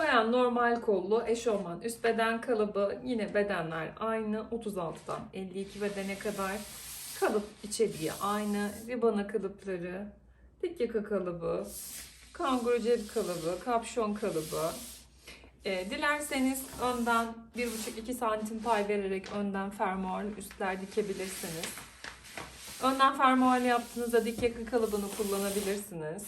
Bayan normal kollu eşofman üst beden kalıbı yine bedenler aynı 36'dan 52 bedene kadar kalıp içeriği aynı ribana kalıpları dik yaka kalıbı kanguru cep kalıbı kapşon kalıbı Ee, dilerseniz önden 1,5-2 santim pay vererek önden fermuarlı üstler dikebilirsiniz. Önden fermuarlı yaptığınızda dik yaka kalıbını kullanabilirsiniz.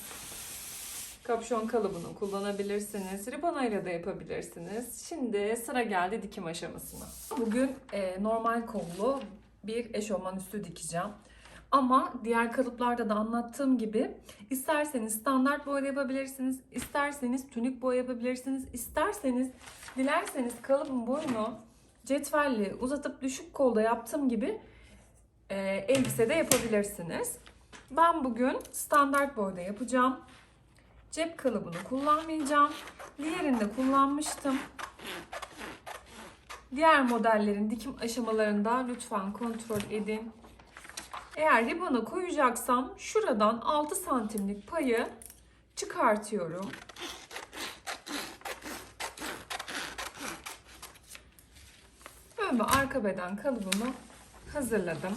Kapşon kalıbını kullanabilirsiniz. Ribanayla da yapabilirsiniz. Şimdi sıra geldi dikim aşamasına. Bugün e, normal kollu bir eşofman üstü dikeceğim. Ama diğer kalıplarda da anlattığım gibi isterseniz standart boyda yapabilirsiniz, isterseniz tünik boy yapabilirsiniz, isterseniz dilerseniz kalıbın boyunu cetvelli uzatıp düşük kolda yaptığım gibi e, elbise de yapabilirsiniz. Ben bugün standart boyda yapacağım. Cep kalıbını kullanmayacağım. Diğerinde kullanmıştım. Diğer modellerin dikim aşamalarında lütfen kontrol edin. Eğer ribana koyacaksam şuradan 6 santimlik payı çıkartıyorum. Ön ve arka beden kalıbımı hazırladım.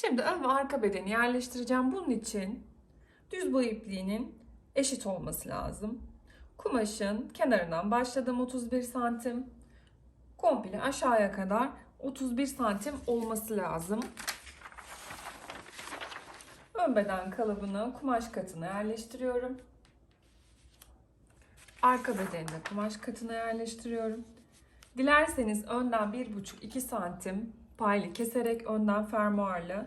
Şimdi ön ve arka bedeni yerleştireceğim. Bunun için düz boy ipliğinin eşit olması lazım. Kumaşın kenarından başladım 31 santim. Komple aşağıya kadar 31 santim olması lazım. Ön beden kalıbını kumaş katına yerleştiriyorum. Arka bedeni de kumaş katına yerleştiriyorum. Dilerseniz önden 1,5-2 santim paylı keserek önden fermuarlı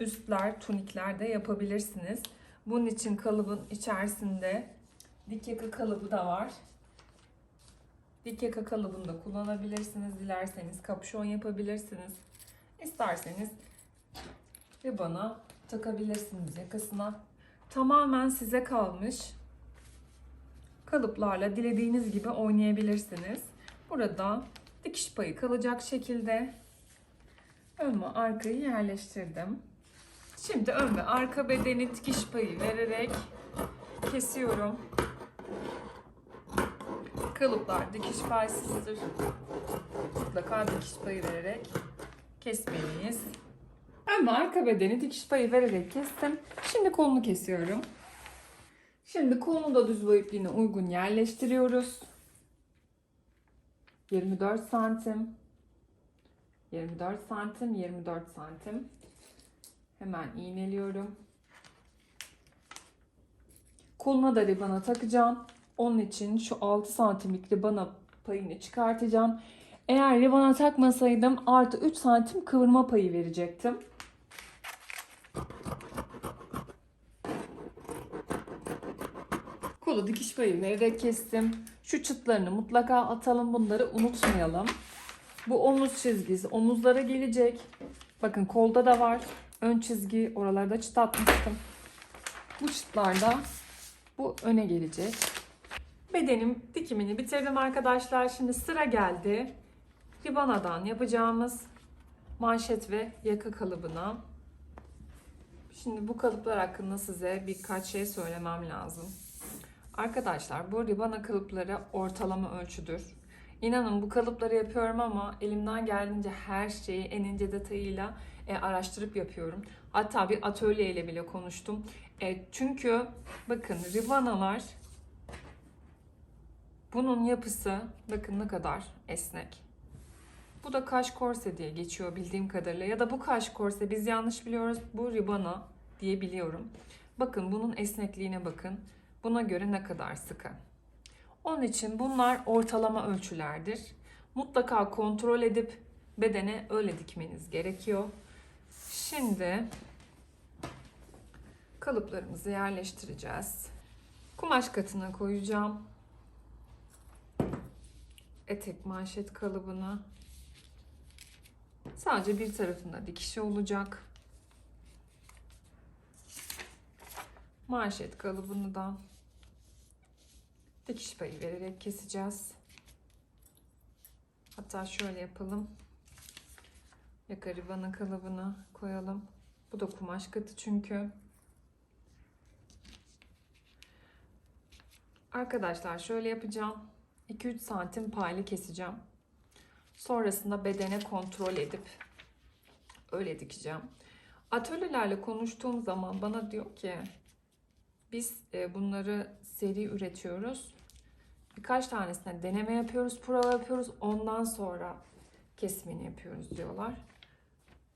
üstler, tunikler de yapabilirsiniz. Bunun için kalıbın içerisinde dik yaka kalıbı da var. Dik yaka kalıbını da kullanabilirsiniz. Dilerseniz kapşon yapabilirsiniz. İsterseniz ribana takabilirsiniz yakasına. Tamamen size kalmış. Kalıplarla dilediğiniz gibi oynayabilirsiniz. Burada dikiş payı kalacak şekilde ön ve arkayı yerleştirdim. Şimdi ön ve arka bedeni dikiş payı vererek kesiyorum. Kalıplar dikiş paysızdır. Mutlaka dikiş payı vererek kesmeliyiz. Ön ve arka bedeni dikiş payı vererek kestim. Şimdi kolunu kesiyorum. Şimdi kolunu da düz boy uygun yerleştiriyoruz. 24 santim. 24 santim, 24 santim. Hemen iğneliyorum. Koluna da ribana takacağım. Onun için şu 6 santimlik ribana payını çıkartacağım. Eğer ribana takmasaydım artı 3 santim kıvırma payı verecektim. Kolu dikiş payı vererek kestim. Şu çıtlarını mutlaka atalım. Bunları unutmayalım. Bu omuz çizgisi omuzlara gelecek. Bakın kolda da var. Ön çizgi oralarda çıt atmıştım. Bu çıtlarda bu öne gelecek. Bedenim dikimini bitirdim arkadaşlar. Şimdi sıra geldi. Ribanadan yapacağımız manşet ve yaka kalıbına. Şimdi bu kalıplar hakkında size birkaç şey söylemem lazım. Arkadaşlar bu ribana kalıpları ortalama ölçüdür. İnanın bu kalıpları yapıyorum ama elimden geldiğince her şeyi en ince detayıyla e, araştırıp yapıyorum. Hatta bir atölye ile bile konuştum. E, çünkü bakın ribanalar bunun yapısı bakın ne kadar esnek. Bu da kaş korse diye geçiyor bildiğim kadarıyla. Ya da bu kaş korse biz yanlış biliyoruz. Bu ribana diye biliyorum. Bakın bunun esnekliğine bakın. Buna göre ne kadar sıkı. Onun için bunlar ortalama ölçülerdir. Mutlaka kontrol edip bedene öyle dikmeniz gerekiyor. Şimdi kalıplarımızı yerleştireceğiz. Kumaş katına koyacağım. Etek manşet kalıbını. Sadece bir tarafında dikişi olacak. Manşet kalıbını da dikiş payı vererek keseceğiz. Hatta şöyle yapalım. Yaka ribana kalıbını koyalım. Bu da kumaş katı çünkü. Arkadaşlar şöyle yapacağım. 2-3 santim paylı keseceğim. Sonrasında bedene kontrol edip öyle dikeceğim. Atölyelerle konuştuğum zaman bana diyor ki biz e, bunları seri üretiyoruz. Birkaç tanesine deneme yapıyoruz, prova yapıyoruz. Ondan sonra kesimini yapıyoruz diyorlar.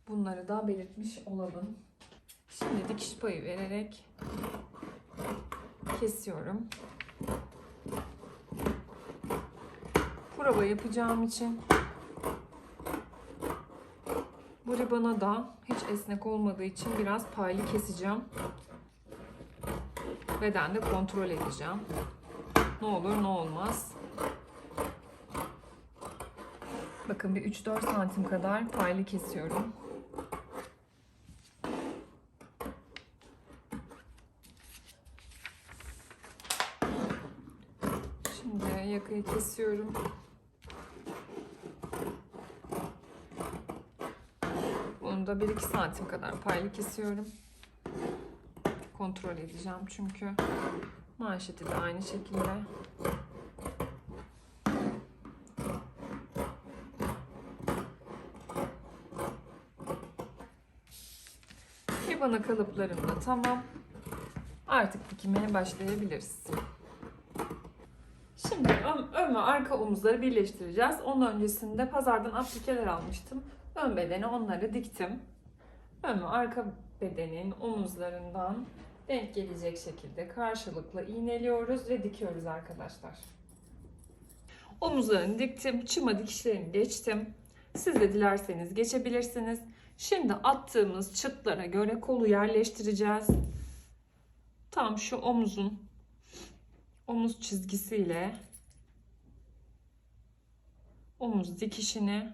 Bunları da belirtmiş olalım. Şimdi dikiş payı vererek kesiyorum. Prova yapacağım için bu ribana da hiç esnek olmadığı için biraz paylı keseceğim. Bedende kontrol edeceğim. Ne olur ne olmaz. Bakın bir 3-4 santim kadar paylı kesiyorum. Şimdi yakayı kesiyorum. Bunu da 1-2 santim kadar paylı kesiyorum. Kontrol edeceğim çünkü manşeti de aynı şekilde. Ribana kalıplarım da tamam. Artık dikimeye başlayabiliriz. Şimdi ön, ön ve arka omuzları birleştireceğiz. Onun öncesinde pazardan aplikeler almıştım. Ön bedene onları diktim. Ön ve arka bedenin omuzlarından denk gelecek şekilde karşılıklı iğneliyoruz ve dikiyoruz arkadaşlar. Omuzlarını diktim, çıma dikişlerini geçtim. Siz de dilerseniz geçebilirsiniz. Şimdi attığımız çıtlara göre kolu yerleştireceğiz. Tam şu omuzun omuz çizgisiyle omuz dikişini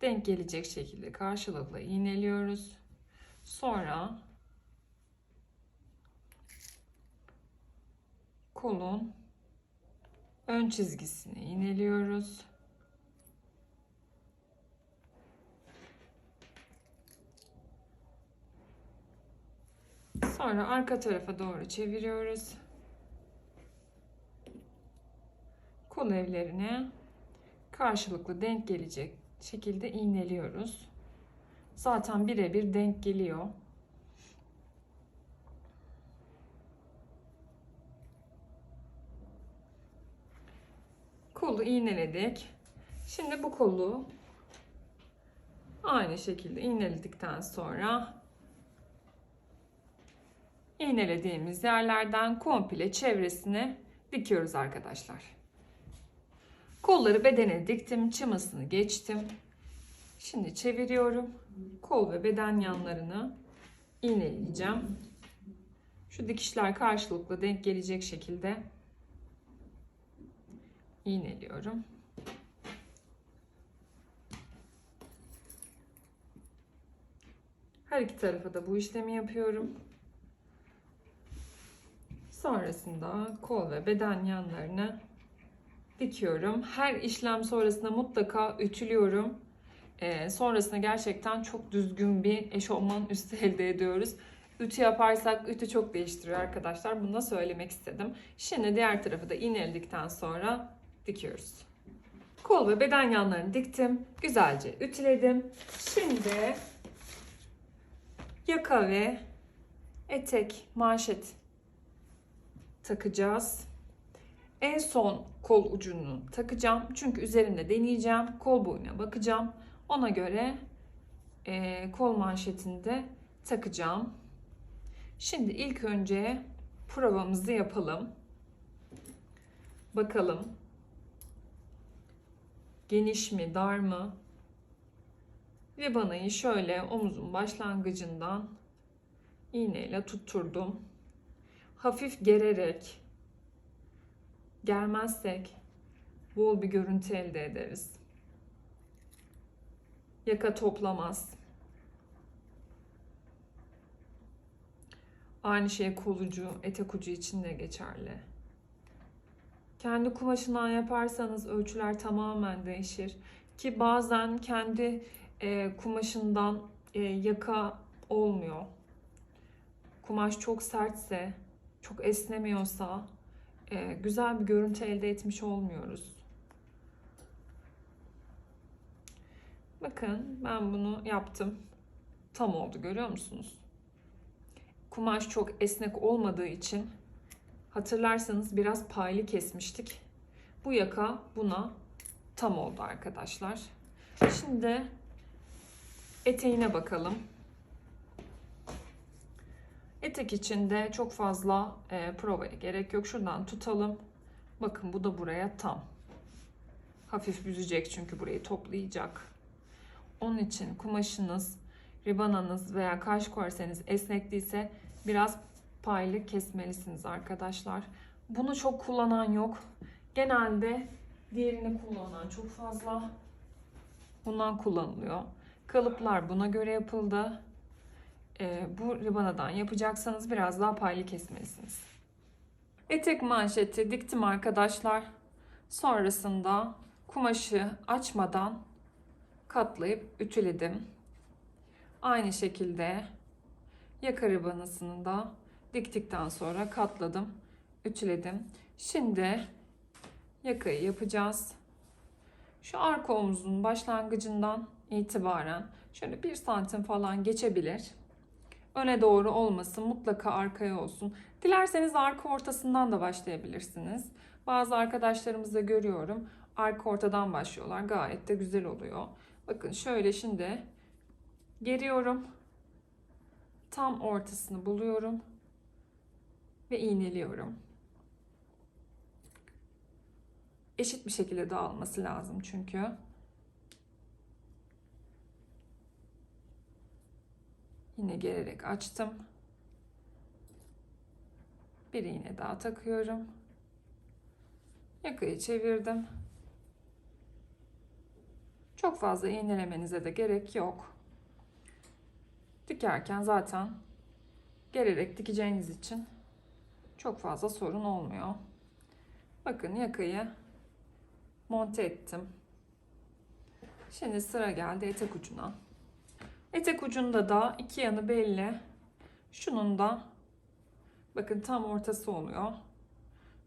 denk gelecek şekilde karşılıklı iğneliyoruz. Sonra kolun ön çizgisini iğneliyoruz. Sonra arka tarafa doğru çeviriyoruz. Kol evlerine karşılıklı denk gelecek şekilde iğneliyoruz. Zaten birebir denk geliyor. Kolu iğneledik. Şimdi bu kolu aynı şekilde iğneledikten sonra iğnelediğimiz yerlerden komple çevresine dikiyoruz arkadaşlar. Kolları bedene diktim, çımasını geçtim. Şimdi çeviriyorum. Kol ve beden yanlarını iğneleyeceğim. Şu dikişler karşılıklı denk gelecek şekilde iğneliyorum. Her iki tarafa da bu işlemi yapıyorum. Sonrasında kol ve beden yanlarını dikiyorum. Her işlem sonrasında mutlaka ütülüyorum. Ee, sonrasında gerçekten çok düzgün bir eşofman üstü elde ediyoruz. Ütü yaparsak ütü çok değiştiriyor arkadaşlar. Bunu da söylemek istedim. Şimdi diğer tarafı da iğneledikten sonra dikiyoruz. Kol ve beden yanlarını diktim. Güzelce ütüledim. Şimdi yaka ve etek, manşet takacağız. En son kol ucunu takacağım. Çünkü üzerinde deneyeceğim. Kol boyuna bakacağım. Ona göre e, kol manşetini de takacağım. Şimdi ilk önce provamızı yapalım. Bakalım. Geniş mi, dar mı? Ribanayı şöyle omuzun başlangıcından iğneyle tutturdum. Hafif gererek germezsek bol bir görüntü elde ederiz. Yaka toplamaz. Aynı şey kolucu, etek ucu için de geçerli. Kendi kumaşından yaparsanız ölçüler tamamen değişir. Ki bazen kendi e, kumaşından e, yaka olmuyor. Kumaş çok sertse, çok esnemiyorsa e, güzel bir görüntü elde etmiş olmuyoruz. Bakın ben bunu yaptım. Tam oldu görüyor musunuz? Kumaş çok esnek olmadığı için hatırlarsanız biraz paylı kesmiştik. Bu yaka buna tam oldu arkadaşlar. Şimdi eteğine bakalım. Etek içinde çok fazla e, provaya gerek yok. Şuradan tutalım. Bakın bu da buraya tam. Hafif büzecek çünkü burayı toplayacak. Onun için kumaşınız, ribananız veya kaş korseniz esnek değilse biraz paylı kesmelisiniz arkadaşlar. Bunu çok kullanan yok. Genelde diğerini kullanan çok fazla. Bundan kullanılıyor. Kalıplar buna göre yapıldı. Ee, bu ribanadan yapacaksanız biraz daha paylı kesmelisiniz. Etek manşeti diktim arkadaşlar. Sonrasında kumaşı açmadan katlayıp ütüledim. Aynı şekilde yaka ribanasını da diktikten sonra katladım, ütüledim. Şimdi yakayı yapacağız. Şu arka omuzun başlangıcından itibaren şöyle bir santim falan geçebilir. Öne doğru olmasın, mutlaka arkaya olsun. Dilerseniz arka ortasından da başlayabilirsiniz. Bazı arkadaşlarımızda görüyorum arka ortadan başlıyorlar. Gayet de güzel oluyor. Bakın şöyle şimdi geriyorum. Tam ortasını buluyorum ve iğneliyorum. Eşit bir şekilde dağılması lazım çünkü. Yine gererek açtım. Bir iğne daha takıyorum. Yakayı çevirdim. Çok fazla iğnelemenize de gerek yok. Dikerken zaten gererek dikeceğiniz için çok fazla sorun olmuyor. Bakın yakayı monte ettim. Şimdi sıra geldi etek ucuna. Etek ucunda da iki yanı belli. Şunun da bakın tam ortası oluyor.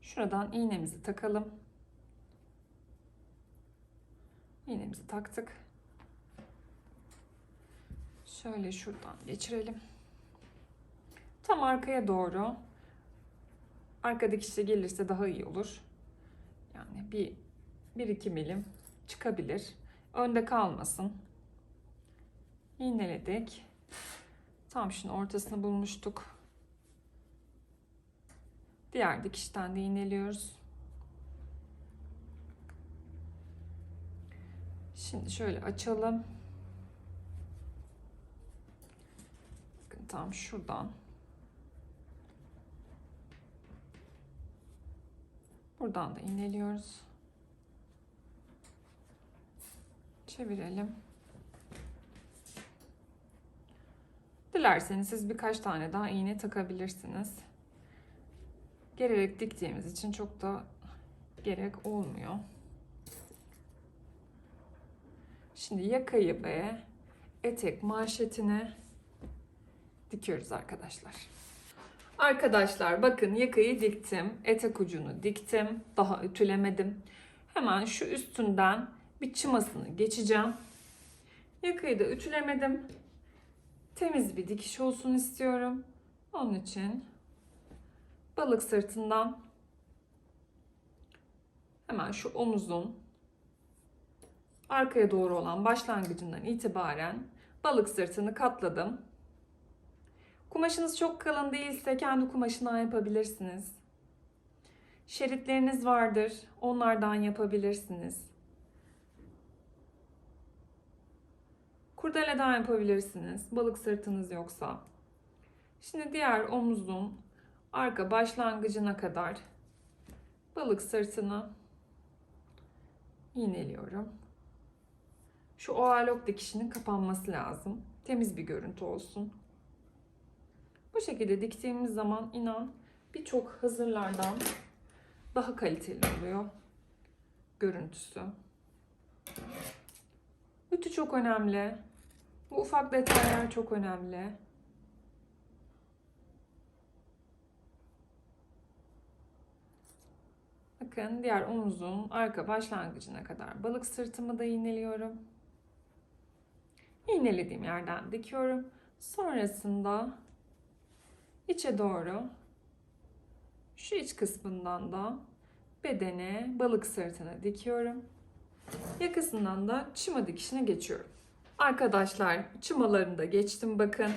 Şuradan iğnemizi takalım. İğnemizi taktık. Şöyle şuradan geçirelim. Tam arkaya doğru. Arka dikişe gelirse daha iyi olur. Yani bir, bir iki milim çıkabilir. Önde kalmasın. İğneledik. Tam şunun ortasını bulmuştuk. Diğer dikişten de iğneliyoruz. Şimdi şöyle açalım. Bakın tam şuradan. Buradan da iğneliyoruz. Çevirelim. Dilerseniz siz birkaç tane daha iğne takabilirsiniz. Gererek diktiğimiz için çok da gerek olmuyor. Şimdi yakayı ve etek manşetine dikiyoruz arkadaşlar. Arkadaşlar bakın yakayı diktim. Etek ucunu diktim. Daha ütülemedim. Hemen şu üstünden bir çımasını geçeceğim. Yakayı da ütülemedim. Temiz bir dikiş olsun istiyorum. Onun için balık sırtından hemen şu omuzun arkaya doğru olan başlangıcından itibaren balık sırtını katladım. Kumaşınız çok kalın değilse kendi kumaşından yapabilirsiniz. Şeritleriniz vardır. Onlardan yapabilirsiniz. Kurdeleden yapabilirsiniz. Balık sırtınız yoksa. Şimdi diğer omuzun arka başlangıcına kadar balık sırtını iğneliyorum. Şu ovalok dikişinin kapanması lazım. Temiz bir görüntü olsun. Bu şekilde diktiğimiz zaman inan birçok hazırlardan daha kaliteli oluyor görüntüsü. Ütü çok önemli. Bu ufak detaylar çok önemli. Bakın diğer omuzun arka başlangıcına kadar balık sırtımı da iğneliyorum. İğnelediğim yerden dikiyorum. Sonrasında içe doğru şu iç kısmından da bedene balık sırtına dikiyorum. Yakasından da çıma dikişine geçiyorum. Arkadaşlar çımalarını da geçtim bakın.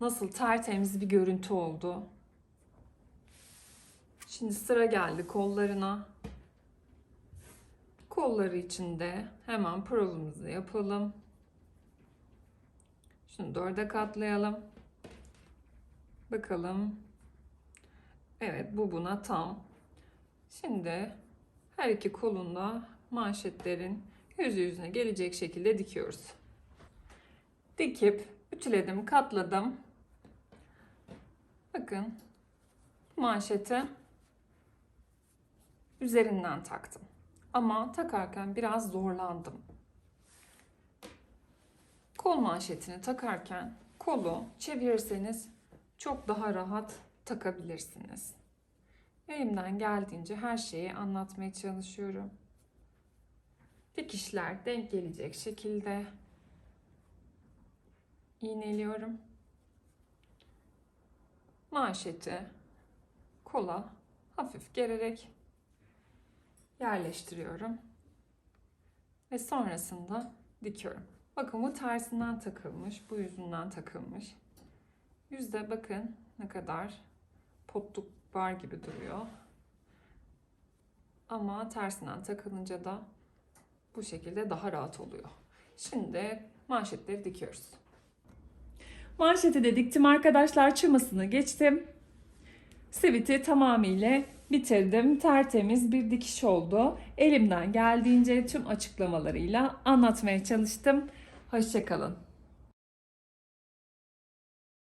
Nasıl tertemiz bir görüntü oldu. Şimdi sıra geldi kollarına. Kolları için de hemen provamızı yapalım. Şunu dörde katlayalım. Bakalım. Evet bu buna tam. Şimdi her iki kolunda manşetlerin yüzü yüzüne gelecek şekilde dikiyoruz. Dikip ütüledim, katladım. Bakın manşeti üzerinden taktım. Ama takarken biraz zorlandım. Kol manşetini takarken kolu çevirirseniz çok daha rahat takabilirsiniz. Elimden geldiğince her şeyi anlatmaya çalışıyorum. Dikişler denk gelecek şekilde iğneliyorum. Manşeti kola hafif gererek yerleştiriyorum. Ve sonrasında dikiyorum. Bakın bu tersinden takılmış, bu yüzünden takılmış. Yüzde bakın ne kadar potluk var gibi duruyor. Ama tersinden takılınca da bu şekilde daha rahat oluyor. Şimdi manşetleri dikiyoruz. Manşeti de diktim arkadaşlar. Çımasını geçtim. Siviti tamamıyla bitirdim. Tertemiz bir dikiş oldu. Elimden geldiğince tüm açıklamalarıyla anlatmaya çalıştım. Hoşçakalın.